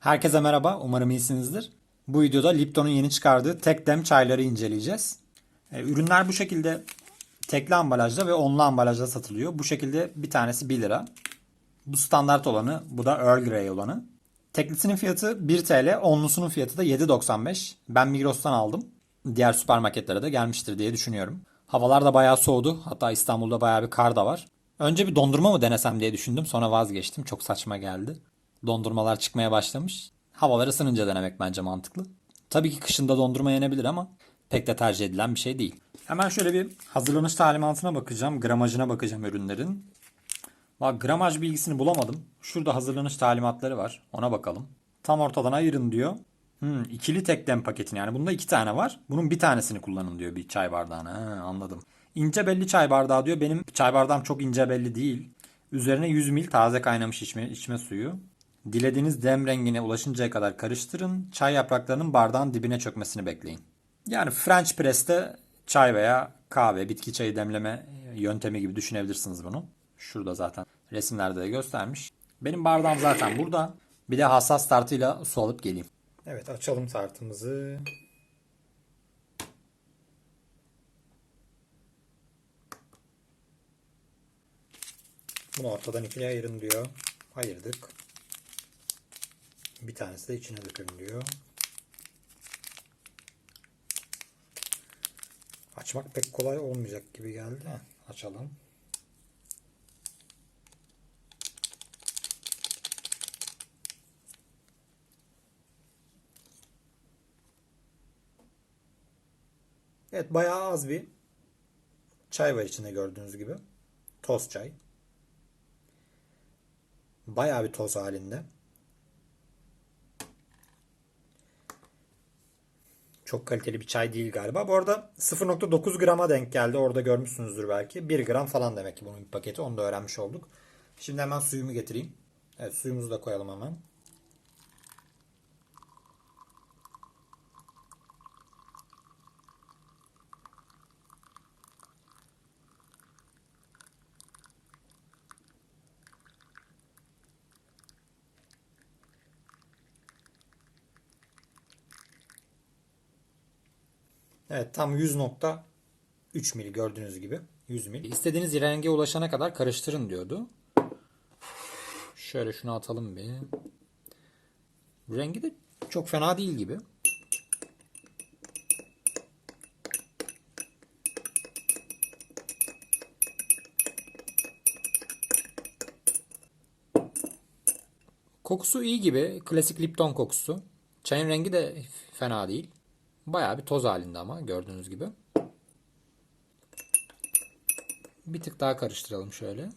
Herkese merhaba, umarım iyisinizdir. Bu videoda Lipton'un yeni çıkardığı tek dem çayları inceleyeceğiz. E, ürünler bu şekilde tekli ambalajda ve onlu ambalajda satılıyor. Bu şekilde bir tanesi 1 lira. Bu standart olanı, bu da Earl Grey olanı. Teklisinin fiyatı 1 TL, onlusunun fiyatı da 7.95. Ben Migros'tan aldım. Diğer süpermarketlere de gelmiştir diye düşünüyorum. Havalar da bayağı soğudu. Hatta İstanbul'da bayağı bir kar da var. Önce bir dondurma mı denesem diye düşündüm. Sonra vazgeçtim. Çok saçma geldi. Dondurmalar çıkmaya başlamış. Havalar ısınınca denemek bence mantıklı. Tabii ki kışında dondurma yenebilir ama pek de tercih edilen bir şey değil. Hemen şöyle bir hazırlanış talimatına bakacağım. Gramajına bakacağım ürünlerin. Bak gramaj bilgisini bulamadım. Şurada hazırlanış talimatları var. Ona bakalım. Tam ortadan ayırın diyor. Hmm, ikili tek dem paketini yani bunda iki tane var. Bunun bir tanesini kullanın diyor bir çay bardağına. Ha, anladım. İnce belli çay bardağı diyor. Benim çay bardağım çok ince belli değil. Üzerine 100 ml taze kaynamış içme, içme suyu. Dilediğiniz dem rengine ulaşıncaya kadar karıştırın. Çay yapraklarının bardağın dibine çökmesini bekleyin. Yani French press'te çay veya kahve, bitki çayı demleme yöntemi gibi düşünebilirsiniz bunu. Şurada zaten resimlerde de göstermiş. Benim bardağım zaten burada. Bir de hassas tartıyla su alıp geleyim. Evet açalım tartımızı. Bunu ortadan ikiye ayırın diyor. Ayırdık. Bir tanesi de içine dökün diyor. Açmak pek kolay olmayacak gibi geldi. Açalım. Evet bayağı az bir çay var içinde gördüğünüz gibi. Toz çay. Bayağı bir toz halinde. Çok kaliteli bir çay değil galiba. Bu arada 0.9 grama denk geldi. Orada görmüşsünüzdür belki. 1 gram falan demek ki bunun bir paketi. Onu da öğrenmiş olduk. Şimdi hemen suyumu getireyim. Evet suyumuzu da koyalım hemen. Evet tam 100.3 mil gördüğünüz gibi. 100 mil. İstediğiniz renge ulaşana kadar karıştırın diyordu. Şöyle şunu atalım bir. Rengi de çok fena değil gibi. Kokusu iyi gibi. Klasik Lipton kokusu. Çayın rengi de fena değil. Bayağı bir toz halinde ama gördüğünüz gibi. Bir tık daha karıştıralım şöyle.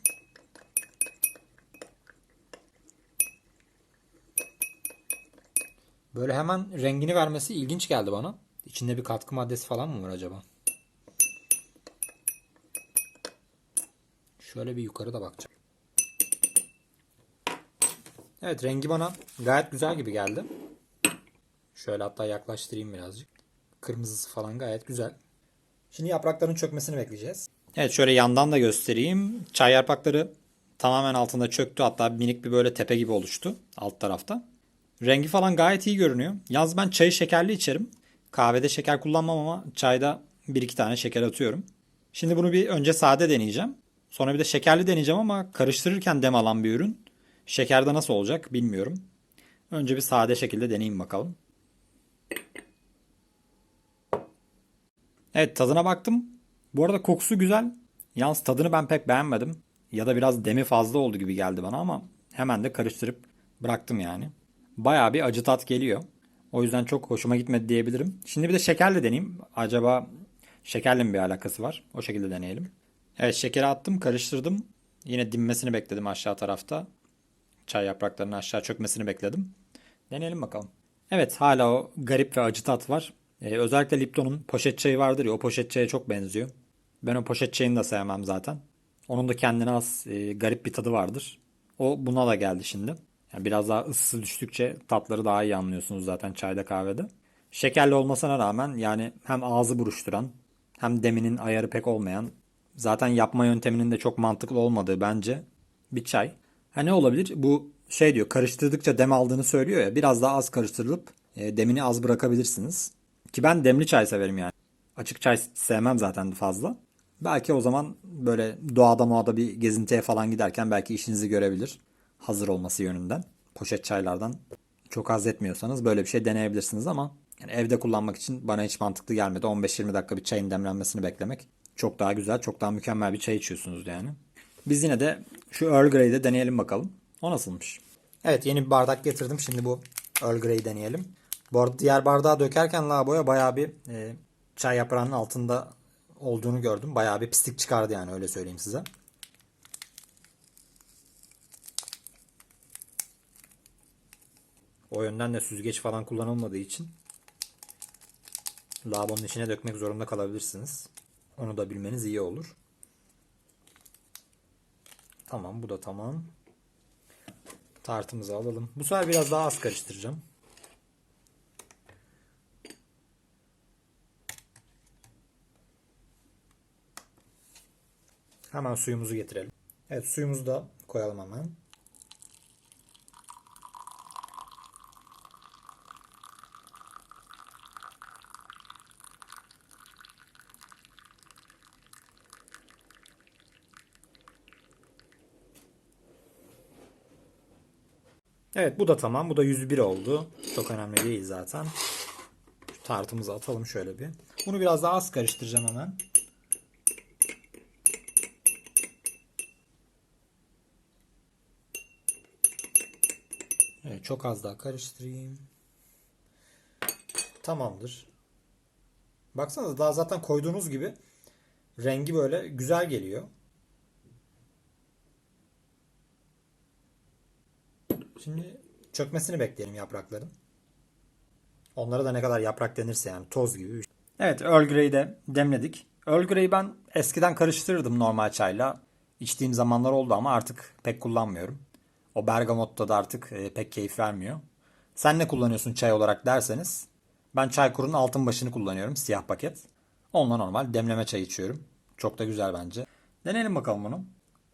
Böyle hemen rengini vermesi ilginç geldi bana. İçinde bir katkı maddesi falan mı var acaba? Şöyle bir yukarı da bakacağım. Evet rengi bana gayet güzel gibi geldi. Şöyle hatta yaklaştırayım birazcık. Kırmızısı falan gayet güzel. Şimdi yaprakların çökmesini bekleyeceğiz. Evet şöyle yandan da göstereyim. Çay yaprakları tamamen altında çöktü. Hatta minik bir böyle tepe gibi oluştu alt tarafta. Rengi falan gayet iyi görünüyor. Yalnız ben çayı şekerli içerim. Kahvede şeker kullanmam ama çayda bir iki tane şeker atıyorum. Şimdi bunu bir önce sade deneyeceğim. Sonra bir de şekerli deneyeceğim ama karıştırırken dem alan bir ürün. Şekerde nasıl olacak bilmiyorum. Önce bir sade şekilde deneyeyim bakalım. Evet tadına baktım. Bu arada kokusu güzel. Yalnız tadını ben pek beğenmedim. Ya da biraz demi fazla oldu gibi geldi bana ama hemen de karıştırıp bıraktım yani. Bayağı bir acı tat geliyor. O yüzden çok hoşuma gitmedi diyebilirim. Şimdi bir de şekerle deneyeyim. Acaba şekerle mi bir alakası var? O şekilde deneyelim. Evet şekeri attım karıştırdım. Yine dinmesini bekledim aşağı tarafta. Çay yapraklarının aşağı çökmesini bekledim. Deneyelim bakalım. Evet hala o garip ve acı tat var. Ee, özellikle Lipton'un poşet çayı vardır ya o poşet çaya çok benziyor. Ben o poşet çayını da sevmem zaten. Onun da kendine az e, garip bir tadı vardır. O buna da geldi şimdi. Yani biraz daha ısısı düştükçe tatları daha iyi anlıyorsunuz zaten çayda kahvede. Şekerli olmasına rağmen yani hem ağzı buruşturan hem deminin ayarı pek olmayan zaten yapma yönteminin de çok mantıklı olmadığı bence bir çay. Ha ne olabilir? Bu şey diyor karıştırdıkça dem aldığını söylüyor ya biraz daha az karıştırılıp e, demini az bırakabilirsiniz. Ki ben demli çay severim yani. Açık çay sevmem zaten fazla. Belki o zaman böyle doğada muada bir gezintiye falan giderken belki işinizi görebilir. Hazır olması yönünden. Poşet çaylardan çok haz etmiyorsanız böyle bir şey deneyebilirsiniz ama yani evde kullanmak için bana hiç mantıklı gelmedi. 15-20 dakika bir çayın demlenmesini beklemek çok daha güzel, çok daha mükemmel bir çay içiyorsunuz yani. Biz yine de şu Earl Grey'i de deneyelim bakalım. O nasılmış? Evet yeni bir bardak getirdim. Şimdi bu Earl Grey'i deneyelim. Bu arada diğer bardağı dökerken lavaboya bayağı bir e, çay yaprağının altında olduğunu gördüm. Bayağı bir pislik çıkardı yani öyle söyleyeyim size. O yönden de süzgeç falan kullanılmadığı için lavabonun içine dökmek zorunda kalabilirsiniz. Onu da bilmeniz iyi olur. Tamam bu da tamam. Tartımızı alalım. Bu sefer biraz daha az karıştıracağım. Hemen suyumuzu getirelim. Evet suyumuzu da koyalım hemen. Evet bu da tamam. Bu da 101 oldu. Çok önemli değil zaten. Şu tartımızı atalım şöyle bir. Bunu biraz daha az karıştıracağım hemen. Evet çok az daha karıştırayım. Tamamdır. Baksanıza daha zaten koyduğunuz gibi rengi böyle güzel geliyor. Şimdi çökmesini bekleyelim yaprakların. Onlara da ne kadar yaprak denirse yani toz gibi. Evet Earl Grey'i de demledik. Earl Grey'i ben eskiden karıştırırdım normal çayla. İçtiğim zamanlar oldu ama artık pek kullanmıyorum. O bergamotta da artık e, pek keyif vermiyor. Sen ne kullanıyorsun çay olarak derseniz. Ben Çaykur'un altın başını kullanıyorum. Siyah paket. Onunla normal demleme çay içiyorum. Çok da güzel bence. Deneyelim bakalım bunu.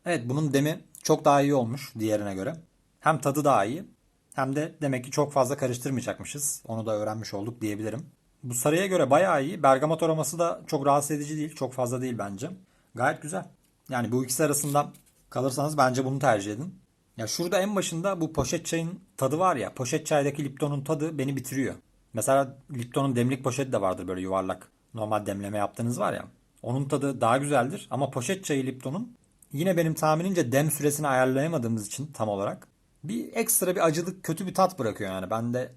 Evet bunun demi çok daha iyi olmuş diğerine göre. Hem tadı daha iyi hem de demek ki çok fazla karıştırmayacakmışız. Onu da öğrenmiş olduk diyebilirim. Bu sarıya göre bayağı iyi. Bergamot aroması da çok rahatsız edici değil. Çok fazla değil bence. Gayet güzel. Yani bu ikisi arasında kalırsanız bence bunu tercih edin. Ya şurada en başında bu poşet çayın tadı var ya. Poşet çaydaki Lipton'un tadı beni bitiriyor. Mesela Lipton'un demlik poşeti de vardır böyle yuvarlak. Normal demleme yaptığınız var ya. Onun tadı daha güzeldir ama poşet çayı Lipton'un yine benim tahminimce dem süresini ayarlayamadığımız için tam olarak bir ekstra bir acılık kötü bir tat bırakıyor yani. Ben de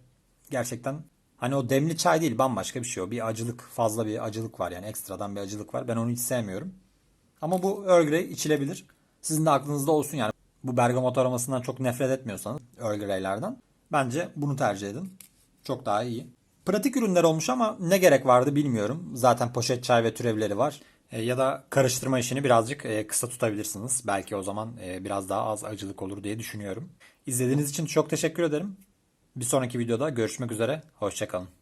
gerçekten hani o demli çay değil bambaşka bir şey o. Bir acılık fazla bir acılık var yani ekstradan bir acılık var. Ben onu hiç sevmiyorum. Ama bu Earl Grey içilebilir. Sizin de aklınızda olsun yani. Bu bergamot aromasından çok nefret etmiyorsanız Earl Grey'lerden bence bunu tercih edin. Çok daha iyi. Pratik ürünler olmuş ama ne gerek vardı bilmiyorum. Zaten poşet çay ve türevleri var. E, ya da karıştırma işini birazcık e, kısa tutabilirsiniz. Belki o zaman e, biraz daha az acılık olur diye düşünüyorum. İzlediğiniz için çok teşekkür ederim. Bir sonraki videoda görüşmek üzere. Hoşçakalın.